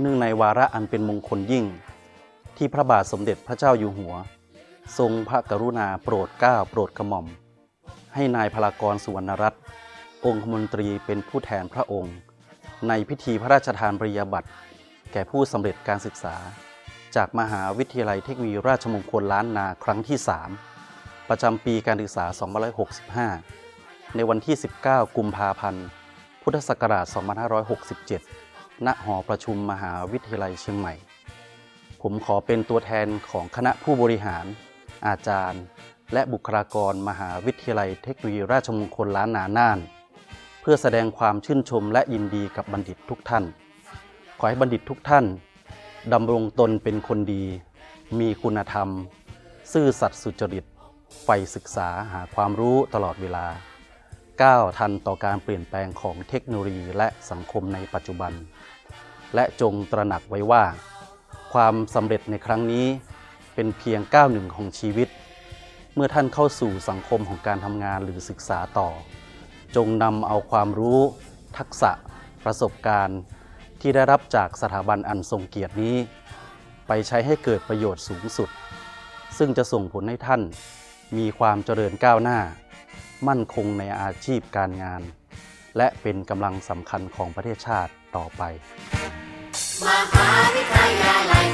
เนื่องในวาระอันเป็นมงคลยิ่ง ที่พระบาทสมเด็จพระเจ้าอยู่หัว ทรงพระกรุณาโปรดเกล้าโปรดกระหม่อม ให้นายพลากรสุวรรณรัตน์องคมนตรีเป็นผู้แทนพระองค์ ในพิธีพระราชทานปริญญาบัตรแก่ผู้สำเร็จการศึกษา จากมหาวิทยาลัยเทคโนโลยีราชมงคลล้านนาครั้งที่ 3 ประจำปีการศึกษา 2565 ในวันที่ 19 กุมภาพันธ์ พุทธศักราช 2567 ณหอประชุมมหาวิทยาลัยเชียงใหม่ ผมขอเป็นตัวแทนของคณะผู้บริหาร อาจารย์ และบุคลากรมหาวิทยาลัยเทคโนโลยีราชมงคลล้านนาน่าน เพื่อแสดงความชื่นชมและยินดีกับบัณฑิตทุกท่าน ขอให้บัณฑิตทุกท่านดำรงตนเป็นคนดี มีคุณธรรม ซื่อสัตย์สุจริต ใฝ่ศึกษาหาความรู้ตลอดเวลา ก้าวทันต่อการเปลี่ยนแปลงของเทคโนโลยีและสังคมในปัจจุบัน และจงตระหนักไว้ว่า ความสำเร็จในครั้งนี้เป็นเพียงก้าวหนึ่งของชีวิต เมื่อท่านเข้าสู่สังคมของการทำงานหรือศึกษาต่อ จงนำเอาความรู้ ทักษะ ประสบการณ์ ที่ได้รับจากสถาบันอันทรงเกียรตินี้ ไปใช้ให้เกิดประโยชน์สูงสุด ซึ่งจะส่งผลให้ท่านมีความเจริญก้าวหน้า มั่นคงในอาชีพการงาน และเป็นกำลังสำคัญของประเทศชาติต่อไป มหาวิทยาลัย